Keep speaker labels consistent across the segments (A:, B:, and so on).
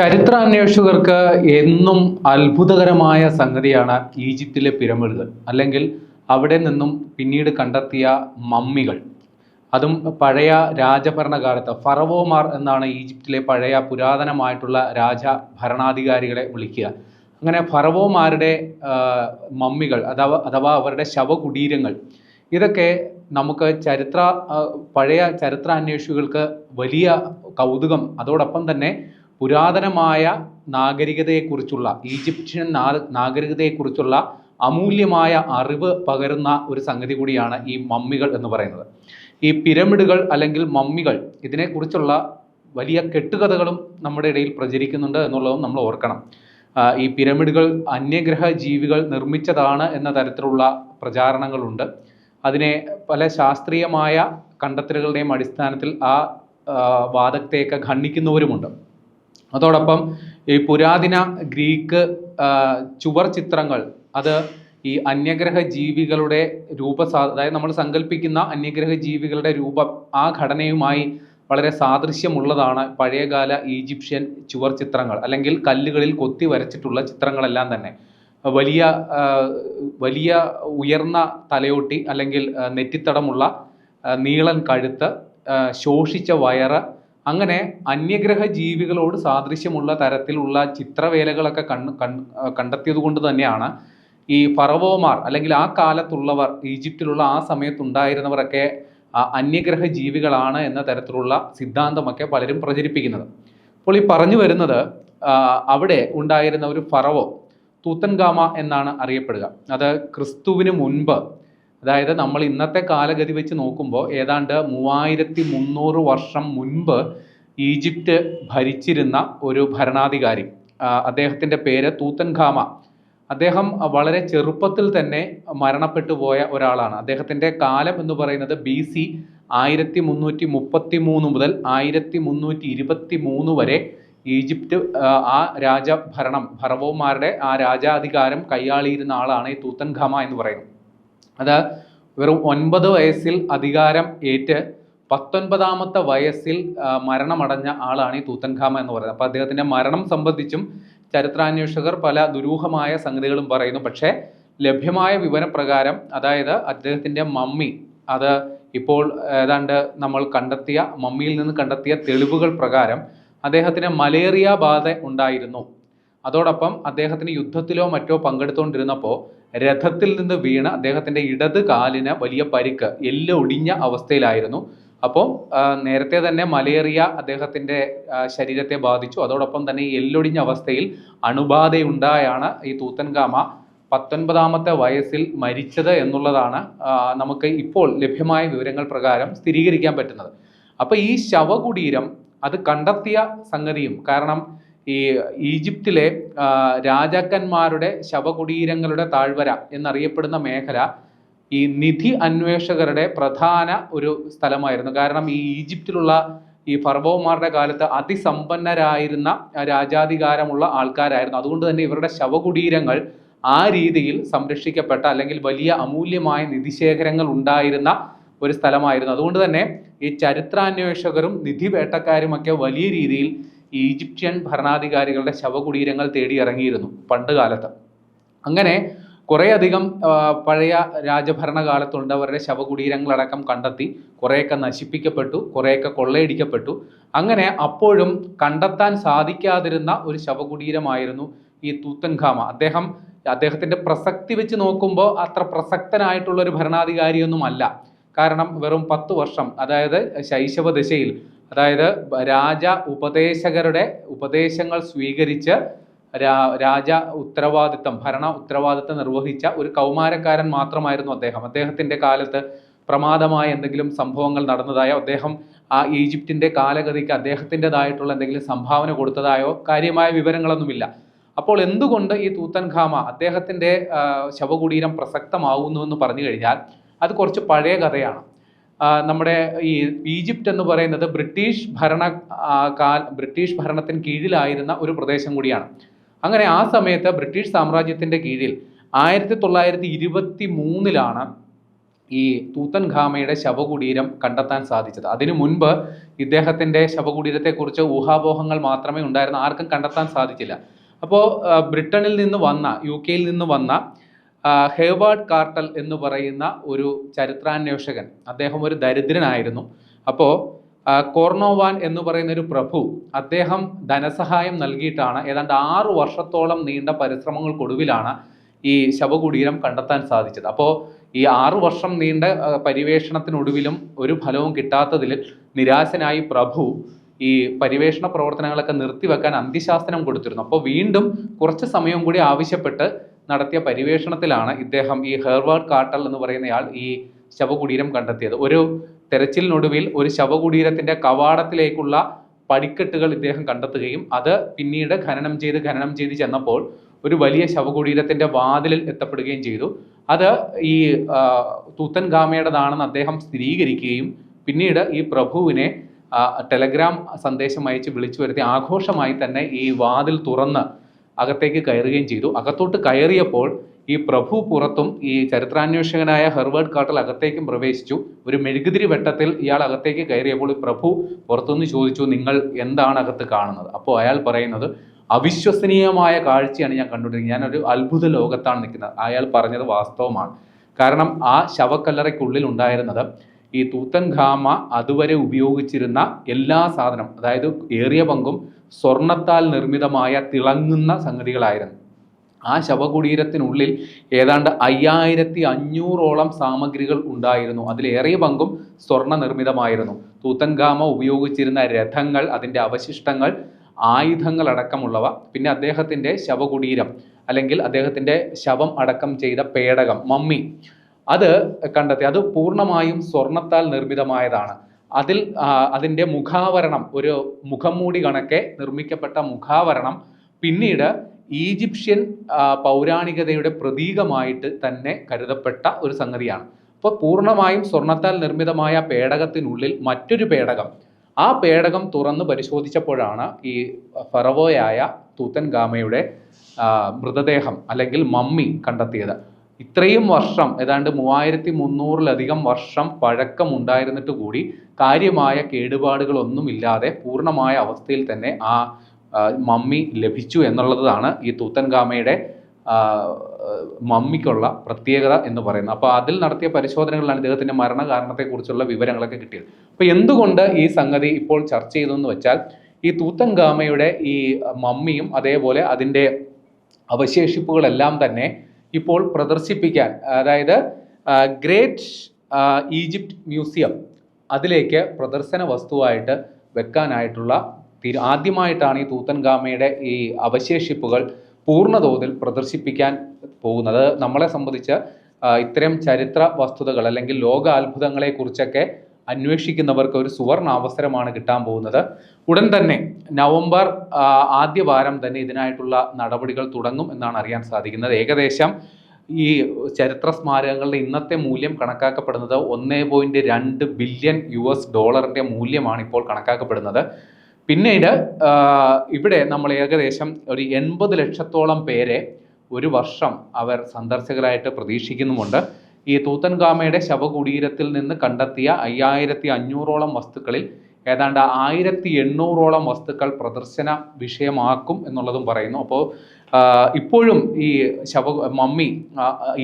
A: ചരിത്ര അന്വേഷകർക്ക് എന്നും അത്ഭുതകരമായ സംഗതിയാണ് ഈജിപ്തിലെ പിരമിഡുകൾ. അല്ലെങ്കിൽ അവിടെ നിന്നും പിന്നീട് കണ്ടെത്തിയ മമ്മികൾ. അതും പഴയ രാജഭരണകാലത്ത് ഫറവോമാർ എന്നാണ് ഈജിപ്തിലെ പഴയ പുരാതനമായിട്ടുള്ള രാജ ഭരണാധികാരികളെ വിളിക്കുക. അങ്ങനെ ഫറവോമാരുടെ മമ്മികൾ അഥവാ അഥവാ അവരുടെ ശവകുടീരങ്ങൾ. ഇതൊക്കെ നമുക്ക് ചരിത്ര പഴയ ചരിത്ര അന്വേഷികൾക്ക് വലിയ കൗതുകം. അതോടൊപ്പം തന്നെ പുരാതനമായ നാഗരികതയെക്കുറിച്ചുള്ള ഈജിപ്ഷ്യൻ നാഗരികതയെക്കുറിച്ചുള്ള അമൂല്യമായ അറിവ് പകരുന്ന ഒരു സംഗതി കൂടിയാണ് ഈ മമ്മികൾ എന്ന് പറയുന്നത്. ഈ പിരമിഡുകൾ അല്ലെങ്കിൽ മമ്മികൾ ഇതിനെക്കുറിച്ചുള്ള വലിയ കെട്ടുകഥകളും നമ്മുടെ ഇടയിൽ പ്രചരിക്കുന്നുണ്ട് എന്നുള്ളതും നമ്മൾ ഓർക്കണം. ഈ പിരമിഡുകൾ അന്യഗ്രഹ ജീവികൾ നിർമ്മിച്ചതാണ് എന്ന തരത്തിലുള്ള പ്രചാരണങ്ങളുണ്ട്. അതിനെ പല ശാസ്ത്രീയമായ കണ്ടെത്തലുകളുടെയും അടിസ്ഥാനത്തിൽ ആ, വാദത്തെയൊക്കെ ഖണ്ഡിക്കുന്നവരുമുണ്ട്. അതോടൊപ്പം ഈ പുരാതന ഗ്രീക്ക് ചുവർ ചിത്രങ്ങൾ അത് ഈ അന്യഗ്രഹ ജീവികളുടെ രൂപ അതായത് നമ്മൾ സങ്കല്പിക്കുന്ന അന്യഗ്രഹ ജീവികളുടെ രൂപം ആ ഘടനയുമായി വളരെ സാദൃശ്യമുള്ളതാണ് പഴയകാല ഈജിപ്ഷ്യൻ ചുവർ ചിത്രങ്ങൾ അല്ലെങ്കിൽ കല്ലുകളിൽ കൊത്തി വരച്ചിട്ടുള്ള ചിത്രങ്ങളെല്ലാം തന്നെ. വലിയ വലിയ ഉയർന്ന തലയോട്ടി അല്ലെങ്കിൽ നെറ്റിത്തടമുള്ള നീളൻ കഴുത്ത് ശോഷിച്ച വയറ് അങ്ങനെ അന്യഗ്രഹ ജീവികളോട് സാദൃശ്യമുള്ള തരത്തിലുള്ള ചിത്രവേലകളൊക്കെ കൺ- കണ്ടെത്തിയത് കൊണ്ട് തന്നെയാണ് ഈ ഫറവോമാർ അല്ലെങ്കിൽ ആ കാലത്തുള്ളവർ ഈജിപ്തിലുള്ള ആ സമയത്തുണ്ടായിരുന്നവരൊക്കെ അന്യഗ്രഹ ജീവികളാണ് എന്ന തരത്തിലുള്ള സിദ്ധാന്തമൊക്കെ പലരും പ്രചരിപ്പിക്കുന്നത്. അപ്പോൾ ഈ പറഞ്ഞു വരുന്നത് അവിടെ ഉണ്ടായിരുന്ന ഒരു ഫറവോ തൂത്തൻഗാമ എന്നാണ് അറിയപ്പെടുക. അത് ക്രിസ്തുവിന് മുൻപ് അതായത് നമ്മൾ ഇന്നത്തെ കാലഗതി വെച്ച് നോക്കുമ്പോൾ ഏതാണ്ട് മൂവായിരത്തി മുന്നൂറ് വർഷം മുൻപ് ഈജിപ്റ്റ് ഭരിച്ചിരുന്ന ഒരു ഭരണാധികാരി അദ്ദേഹത്തിന്റെ പേര് തൂത്തൻഖാമ. അദ്ദേഹം വളരെ ചെറുപ്പത്തിൽ തന്നെ മരണപ്പെട്ടു പോയ ഒരാളാണ്. അദ്ദേഹത്തിന്റെ കാലം എന്ന് പറയുന്നത് ബി സി ആയിരത്തി മുന്നൂറ്റി മുപ്പത്തി മൂന്ന് മുതൽ ആയിരത്തി മുന്നൂറ്റി ഇരുപത്തി മൂന്ന് വരെ ഈജിപ്റ്റ് ആ, രാജഭരണം ഭറവോമാരുടെ ആ രാജാധികാരം കൈയാളിയിരുന്ന ആളാണ് ഈ തൂത്തൻഖാമ എന്ന് പറയുന്നത് അത് വെറും ഒൻപത് വയസ്സിൽ അധികാരം ഏറ്റ് പത്തൊൻപതാമത്തെ വയസ്സിൽ മരണമടഞ്ഞ ആളാണ് ഈ തൂത്തൻഖാമ എന്ന് പറയുന്നത്. അപ്പോൾ അദ്ദേഹത്തിന്റെ മരണം സംബന്ധിച്ചും ചരിത്രാന്വേഷകർ പല ദുരൂഹമായ സംഗതികളും പറയുന്നു. പക്ഷേ ലഭ്യമായ വിവരപ്രകാരം അതായത് അദ്ദേഹത്തിന്റെ മമ്മി അത് ഇപ്പോൾ ഏതാണ്ട് നമ്മൾ കണ്ടെത്തിയ മമ്മിയിൽ നിന്ന് കണ്ടെത്തിയ തെളിവുകൾ പ്രകാരം അദ്ദേഹത്തിന് മലേറിയ ബാധ ഉണ്ടായിരുന്നു. അതോടൊപ്പം അദ്ദേഹത്തിന് യുദ്ധത്തിലോ മറ്റോ പങ്കെടുത്തുകൊണ്ടിരുന്നപ്പോൾ രഥത്തിൽ നിന്ന് വീണ അദ്ദേഹത്തിന്റെ ഇടത് കാലിന് വലിയ പരിക്ക് എല്ല് ഒടിഞ്ഞ അവസ്ഥയിലായിരുന്നു. അപ്പോൾ നേരത്തെ തന്നെ മലേറിയ അദ്ദേഹത്തിന്റെ ശരീരത്തെ ബാധിച്ചു. അതോടൊപ്പം തന്നെ ഈ എല്ലൊടിഞ്ഞ അവസ്ഥയിൽ അണുബാധയുണ്ടായാണ് ഈ തൂത്തൻകാമ പത്തൊൻപതാമത്തെ വയസ്സിൽ മരിച്ചത് എന്നുള്ളതാണ് നമുക്ക് ഇപ്പോൾ ലഭ്യമായ വിവരങ്ങൾ പ്രകാരം സ്ഥിരീകരിക്കാൻ പറ്റുന്നത്. അപ്പോൾ ഈ ശവകുടീരം അത് കണ്ടെത്തിയ സംഗതിയും കാരണം ഈ ഈജിപ്തിലെ രാജാക്കന്മാരുടെ ശവകുടീരങ്ങളുടെ താഴ്വര എന്നറിയപ്പെടുന്ന മേഖല ഈ നിധി അന്വേഷകരുടെ പ്രധാന ഒരു സ്ഥലമായിരുന്നു. കാരണം ഈ ഈജിപ്തിലുള്ള ഈ ഫർവോമാരുടെ കാലത്ത് അതിസമ്പന്നരായിരുന്ന രാജാധികാരമുള്ള ആൾക്കാരായിരുന്നു. അതുകൊണ്ട് തന്നെ ഇവരുടെ ശവകുടീരങ്ങൾ ആ രീതിയിൽ സംരക്ഷിക്കപ്പെട്ട അല്ലെങ്കിൽ വലിയ അമൂല്യമായ നിധിശേഖരങ്ങൾ ഉണ്ടായിരുന്ന ഒരു സ്ഥലമായിരുന്നു. അതുകൊണ്ട് തന്നെ ഈ ചരിത്രാന്വേഷകരും നിധി വേട്ടക്കാരുമൊക്കെ വലിയ രീതിയിൽ ഈജിപ്ഷ്യൻ ഭരണാധികാരികളുടെ ശവകുടീരങ്ങൾ തേടിയിറങ്ങിയിരുന്നു പണ്ട് കാലത്ത്. അങ്ങനെ കുറേയധികം പഴയ രാജഭരണകാലത്തുണ്ടവരുടെ ശവകുടീരങ്ങളടക്കം കണ്ടെത്തി കുറേയൊക്കെ നശിപ്പിക്കപ്പെട്ടു കുറേയൊക്കെ കൊള്ളയടിക്കപ്പെട്ടു. അങ്ങനെ അപ്പോഴും കണ്ടെത്താൻ സാധിക്കാതിരുന്ന ഒരു ശവകുടീരമായിരുന്നു ഈ തൂത്തൻഖാമ. അദ്ദേഹം അദ്ദേഹത്തിന്റെ പ്രസക്തി വെച്ച് നോക്കുമ്പോൾ അത്ര പ്രസക്തനായിട്ടുള്ള ഒരു ഭരണാധികാരിയൊന്നുമല്ല. കാരണം വെറും പത്ത് വർഷം അതായത് ശൈശവ ദശയിൽ അതായത് രാജ ഉപദേശകരുടെ ഉപദേശങ്ങൾ സ്വീകരിച്ച് രാജ ഉത്തരവാദിത്തം ഭരണ ഉത്തരവാദിത്തം നിർവഹിച്ച ഒരു കൗമാരക്കാരൻ മാത്രമായിരുന്നു അദ്ദേഹം. അദ്ദേഹത്തിന്റെ കാലത്ത് പ്രമാദമായ എന്തെങ്കിലും സംഭവങ്ങൾ നടന്നതായോ അദ്ദേഹം ആ ഈജിപ്തിന്റെ കാലഗതിക്ക് അദ്ദേഹത്തിന്റെതായിട്ടുള്ള എന്തെങ്കിലും സംഭാവന കൊടുത്തതായോ കാര്യമായ വിവരങ്ങളൊന്നുമില്ല. അപ്പോൾ എന്തുകൊണ്ട് ഈ തൂത്തൻഖാമ അദ്ദേഹത്തിന്റെ ശവകുടീരം പ്രസക്തമാവുന്നു എന്ന് പറഞ്ഞു കഴിഞ്ഞാൽ അത് കുറച്ച് പഴയ കഥയാണ്. നമ്മുടെ ഈ ഈജിപ്റ്റ് എന്ന് പറയുന്നത് ബ്രിട്ടീഷ് ഭരണ കാൽ ബ്രിട്ടീഷ് ഭരണത്തിന് കീഴിലായിരുന്ന ഒരു പ്രദേശം കൂടിയാണ്. അങ്ങനെ ആ സമയത്ത് ബ്രിട്ടീഷ് സാമ്രാജ്യത്തിന്റെ കീഴിൽ ആയിരത്തി തൊള്ളായിരത്തി ഇരുപത്തി മൂന്നിലാണ് ഈ തൂത്തൻ ഖാമയുടെ ശവകുടീരം കണ്ടെത്താൻ സാധിച്ചത്. അതിനു മുൻപ് ഇദ്ദേഹത്തിന്റെ ശവകുടീരത്തെക്കുറിച്ച് ഊഹാപോഹങ്ങൾ മാത്രമേ ഉണ്ടായിരുന്ന ആർക്കും കണ്ടെത്താൻ സാധിച്ചില്ല. അപ്പോൾ ബ്രിട്ടനിൽ നിന്ന് വന്ന യു കെയിൽ നിന്ന് വന്ന ഹേവാർഡ് കാർട്ടൽ എന്ന് പറയുന്ന ഒരു ചരിത്രാന്വേഷകൻ. അദ്ദേഹം ഒരു ദരിദ്രനായിരുന്നു. അപ്പോൾ കോർണോവാൻ എന്ന് പറയുന്ന ഒരു പ്രഭു അദ്ദേഹം ധനസഹായം നൽകിയിട്ടാണ് ഏതാണ്ട് ആറ് വർഷത്തോളം നീണ്ട പരിശ്രമങ്ങൾക്കൊടുവിലാണ് ഈ ശവകുടീരം കണ്ടെത്താൻ സാധിച്ചത്. അപ്പോൾ ഈ ആറു വർഷം നീണ്ട പരിവേഷണത്തിനൊടുവിലും ഒരു ഫലവും കിട്ടാത്തതിൽ നിരാശനായി പ്രഭു ഈ പരിവേഷണ പ്രവർത്തനങ്ങളൊക്കെ നിർത്തിവെക്കാൻ അന്ത്യശാസനം കൊടുത്തിരുന്നു. അപ്പോൾ വീണ്ടും കുറച്ച് സമയം കൂടി ആവശ്യപ്പെട്ട് നടത്തിയ പരിവേഷണത്തിലാണ് ഇദ്ദേഹം ഈ ഹെർവാർഡ് കാട്ടൽ എന്ന് പറയുന്നയാൾ ഈ ശവകുടീരം കണ്ടെത്തിയത്. ഒരു തെരച്ചിലിനൊടുവിൽ ഒരു ശവകുടീരത്തിന്റെ കവാടത്തിലേക്കുള്ള പടിക്കെട്ടുകൾ ഇദ്ദേഹം കണ്ടെത്തുകയും അത് പിന്നീട് ഖനനം ചെയ്ത് ഖനനം ചെയ്ത് ചെന്നപ്പോൾ ഒരു വലിയ ശവകുടീരത്തിന്റെ വാതിലിൽ എത്തപ്പെടുകയും ചെയ്തു. അത് ഈ തൂത്തൻ ഗാമയുടേതാണെന്ന് അദ്ദേഹം സ്ഥിരീകരിക്കുകയും പിന്നീട് ഈ പ്രഭുവിനെ ടെലഗ്രാം സന്ദേശം അയച്ച് വിളിച്ചു വരുത്തി ആഘോഷമായി തന്നെ ഈ വാതിൽ തുറന്ന് അകത്തേക്ക് കയറുകയും ചെയ്തു. അകത്തോട്ട് കയറിയപ്പോൾ ഈ പ്രഭു പുറത്തും ഈ ചരിത്രാന്വേഷകനായ ഹെർവേർഡ് കാട്ടൽ അകത്തേക്കും പ്രവേശിച്ചു. ഒരു മെഴുകുതിരി വെട്ടത്തിൽ ഇയാൾ അകത്തേക്ക് കയറിയപ്പോൾ ഈ പ്രഭു പുറത്തുനിന്ന് ചോദിച്ചു നിങ്ങൾ എന്താണ് അകത്ത് കാണുന്നത്? അപ്പോൾ അയാൾ പറയുന്നത് അവിശ്വസനീയമായ കാഴ്ചയാണ് ഞാൻ കണ്ടുകൊണ്ടിരിക്കുന്നത്. ഞാനൊരു അത്ഭുത ലോകത്താണ് നിൽക്കുന്നത്. അയാൾ പറഞ്ഞത് വാസ്തവമാണ്. കാരണം ആ ശവക്കല്ലറയ്ക്കുള്ളിൽ ഉണ്ടായിരുന്നത് ഈ തൂത്തൻ ഖാമ അതുവരെ ഉപയോഗിച്ചിരുന്ന എല്ലാ സാധനം അതായത് ഏറിയ പങ്കും സ്വർണത്താൽ നിർമ്മിതമായ തിളങ്ങുന്ന സംഗതികളായിരുന്നു. ആ ശവകുടീരത്തിനുള്ളിൽ ഏതാണ്ട് അയ്യായിരത്തി അഞ്ഞൂറോളം സാമഗ്രികൾ ഉണ്ടായിരുന്നു. അതിലേറിയ പങ്കും സ്വർണ നിർമ്മിതമായിരുന്നു തൂത്തങ്കാമ ഉപയോഗിച്ചിരുന്ന രഥങ്ങൾ അതിന്റെ അവശിഷ്ടങ്ങൾ ആയുധങ്ങൾ അടക്കമുള്ളവ പിന്നെ അദ്ദേഹത്തിന്റെ ശവകുടീരം അല്ലെങ്കിൽ അദ്ദേഹത്തിന്റെ ശവം അടക്കം ചെയ്ത പേടകം മമ്മി. അത് കണ്ടെത്തി. അത് പൂർണമായും സ്വർണത്താൽ നിർമ്മിതമായതാണ്. അതിൽ അതിന്റെ മുഖാവരണം ഒരു മുഖംമൂടി കണക്കെ നിർമ്മിക്കപ്പെട്ട മുഖാവരണം പിന്നീട് ഈജിപ്ഷ്യൻ പൗരാണികതയുടെ പ്രതീകമായിട്ട് തന്നെ കരുതപ്പെട്ട ഒരു സംഗതിയാണ്. അപ്പോൾ പൂർണമായും സ്വർണത്താൽ നിർമ്മിതമായ പേടകത്തിനുള്ളിൽ മറ്റൊരു പേടകം. ആ പേടകം തുറന്ന് പരിശോധിച്ചപ്പോഴാണ് ഈ ഫറവോയായ തൂത്തൻ ഗാമയുടെ മൃതദേഹം അല്ലെങ്കിൽ മമ്മി കണ്ടെത്തിയത്. ഇത്രയും വർഷം ഏതാണ്ട് മൂവായിരത്തി മുന്നൂറിലധികം വർഷം പഴക്കമുണ്ടായിരുന്നിട്ട് കൂടി കാര്യമായ കേടുപാടുകളൊന്നുമില്ലാതെ പൂർണമായ അവസ്ഥയിൽ തന്നെ ആ മമ്മി ലഭിച്ചു എന്നുള്ളതാണ് ഈ തൂത്തൻഗാമയുടെ മമ്മിക്കുള്ള പ്രത്യേകത എന്ന് പറയുന്നത്. അപ്പോൾ അതിൽ നടത്തിയ പരിശോധനകളിലാണ് ഇദ്ദേഹത്തിന്റെ മരണകാരണത്തെക്കുറിച്ചുള്ള വിവരങ്ങളൊക്കെ കിട്ടിയത്. അപ്പോൾ എന്തുകൊണ്ട് ഈ സംഗതി ഇപ്പോൾ ചർച്ച ചെയ്തു എന്ന് വെച്ചാൽ ഈ തൂത്തൻഗാമയുടെ ഈ മമ്മിയും അതേപോലെ അതിന്റെ അവശേഷിപ്പുകളെല്ലാം തന്നെ ഇപ്പോൾ പ്രദർശിപ്പിക്കാൻ അതായത് ഗ്രേറ്റ് ഈജിപ്റ്റ് മ്യൂസിയം അതിലേക്ക് പ്രദർശന വസ്തുവായിട്ട് വെക്കാനായിട്ടുള്ള തീരു ആദ്യമായിട്ടാണ് ഈ തൂത്തൻഗാമയുടെ ഈ അവശേഷിപ്പുകൾ പൂർണതോതിൽ പ്രദർശിപ്പിക്കാൻ പോകുന്നത്. നമ്മളെ സംബന്ധിച്ച് ഇത്തരം ചരിത്ര വസ്തുതകൾ അല്ലെങ്കിൽ ലോക അത്ഭുതങ്ങളെക്കുറിച്ചൊക്കെ അന്വേഷിക്കുന്നവർക്ക് ഒരു സുവർണ അവസരമാണ് കിട്ടാൻ പോകുന്നത്. ഉടൻ തന്നെ നവംബർ ആദ്യ വാരം തന്നെ ഇതിനായിട്ടുള്ള നടപടികൾ തുടങ്ങും എന്നാണ് അറിയാൻ സാധിക്കുന്നത്. ഏകദേശം ഈ ചരിത്ര സ്മാരകങ്ങളുടെ ഇന്നത്തെ മൂല്യം കണക്കാക്കപ്പെടുന്നത് ഒന്നേ പോയിന്റ് രണ്ട് ബില്യൺ യു എസ് ഡോളറിന്റെ മൂല്യമാണ് ഇപ്പോൾ കണക്കാക്കപ്പെടുന്നത്. പിന്നീട് ഇവിടെ നമ്മൾ ഏകദേശം ഒരു എൺപത് ലക്ഷത്തോളം പേരെ ഒരു വർഷം അവർ സന്ദർശകരായിട്ട് പ്രതീക്ഷിക്കുന്നുമുണ്ട്. ഈ തൂത്തൻഗാമയുടെ ശവകുടീരത്തിൽ നിന്ന് കണ്ടെത്തിയ അയ്യായിരത്തി അഞ്ഞൂറോളം വസ്തുക്കളിൽ ഏതാണ്ട് ആയിരത്തി എണ്ണൂറോളം വസ്തുക്കൾ പ്രദർശന വിഷയമാക്കും എന്നുള്ളതും പറയുന്നു. അപ്പോൾ ഇപ്പോഴും ഈ ശവ മമ്മി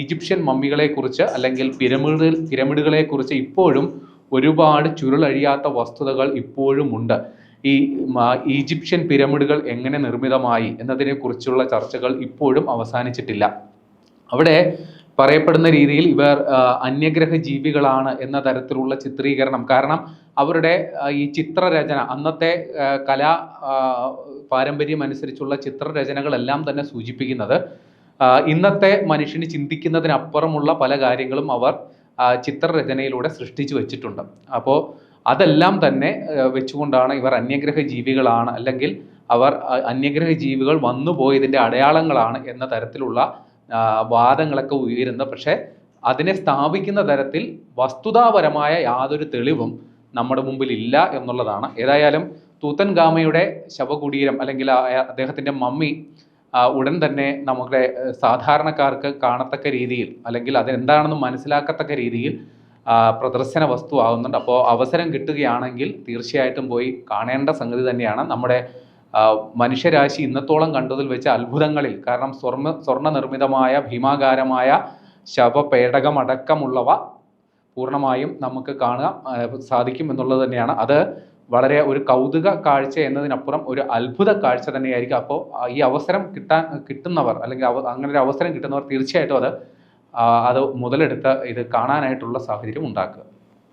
A: ഈജിപ്ഷ്യൻ മമ്മികളെ കുറിച്ച് അല്ലെങ്കിൽ പിരമിഡ് പിരമിഡുകളെ കുറിച്ച് ഇപ്പോഴും ഒരുപാട് ചുരുളഴിയാത്ത വസ്തുതകൾ ഇപ്പോഴും ഉണ്ട്. ഈ ഈജിപ്ഷ്യൻ പിരമിഡുകൾ എങ്ങനെ നിർമ്മിതമായി എന്നതിനെക്കുറിച്ചുള്ള ചർച്ചകൾ ഇപ്പോഴും അവസാനിച്ചിട്ടില്ല. അവിടെ പറയപ്പെടുന്ന രീതിയിൽ ഇവർ അന്യഗ്രഹ ജീവികളാണ് എന്ന തരത്തിലുള്ള ചിത്രീകരണം. കാരണം അവരുടെ ഈ ചിത്രരചന അന്നത്തെ കലാ പാരമ്പര്യം അനുസരിച്ചുള്ള ചിത്രരചനകളെല്ലാം തന്നെ സൂചിപ്പിക്കുന്നത് ഇന്നത്തെ മനുഷ്യന് ചിന്തിക്കുന്നതിനപ്പുറമുള്ള പല കാര്യങ്ങളും അവർ ചിത്രരചനയിലൂടെ സൃഷ്ടിച്ചു വെച്ചിട്ടുണ്ട്. അപ്പോൾ അതെല്ലാം തന്നെ വെച്ചുകൊണ്ടാണ് ഇവർ അന്യഗ്രഹ ജീവികളാണ് അല്ലെങ്കിൽ അവർ അന്യഗ്രഹ ജീവികൾ വന്നുപോയതിന്റെ അടയാളങ്ങളാണ് എന്ന തരത്തിലുള്ള വാദങ്ങളൊക്കെ ഉയരുന്നത് പക്ഷേ അതിനെ സ്ഥാപിക്കുന്ന തരത്തിൽ വസ്തുതാപരമായ യാതൊരു തെളിവും നമ്മുടെ മുമ്പിൽ ഇല്ല എന്നുള്ളതാണ്. ഏതായാലും തൂത്തൻ ഗാമയുടെ ശവകുടീരം അല്ലെങ്കിൽ അദ്ദേഹത്തിന്റെ മമ്മി ഉടൻ തന്നെ നമ്മുടെ സാധാരണക്കാർക്ക് കാണത്തക്ക രീതിയിൽ അല്ലെങ്കിൽ അതെന്താണെന്ന് മനസ്സിലാക്കത്തക്ക രീതിയിൽ പ്രദർശന വസ്തു ആകുന്നുണ്ട് അപ്പോൾ അവസരം കിട്ടുകയാണെങ്കിൽ തീർച്ചയായിട്ടും പോയി കാണേണ്ട സംഗതി തന്നെയാണ്. നമ്മുടെ മനുഷ്യരാശി ഇന്നത്തോളം കണ്ടതിൽ വെച്ച് അത്ഭുതങ്ങളിൽ കാരണം സ്വർണ സ്വർണ നിർമ്മിതമായ ഭീമാകാരമായ ശവപേടകമടക്കമുള്ളവ പൂർണമായും നമുക്ക് കാണുക സാധിക്കും എന്നുള്ളത് തന്നെയാണ്. അത് വളരെ ഒരു കൗതുക കാഴ്ച എന്നതിനപ്പുറം ഒരു അത്ഭുത കാഴ്ച തന്നെയായിരിക്കും. അപ്പോൾ ഈ അവസരം കിട്ടാൻ കിട്ടുന്നവർ അല്ലെങ്കിൽ അങ്ങനെ ഒരു അവസരം കിട്ടുന്നവർ തീർച്ചയായിട്ടും അത് അത് മുതലെടുത്ത് ഇത് കാണാനായിട്ടുള്ള സാഹചര്യം ഉണ്ടാക്കുക.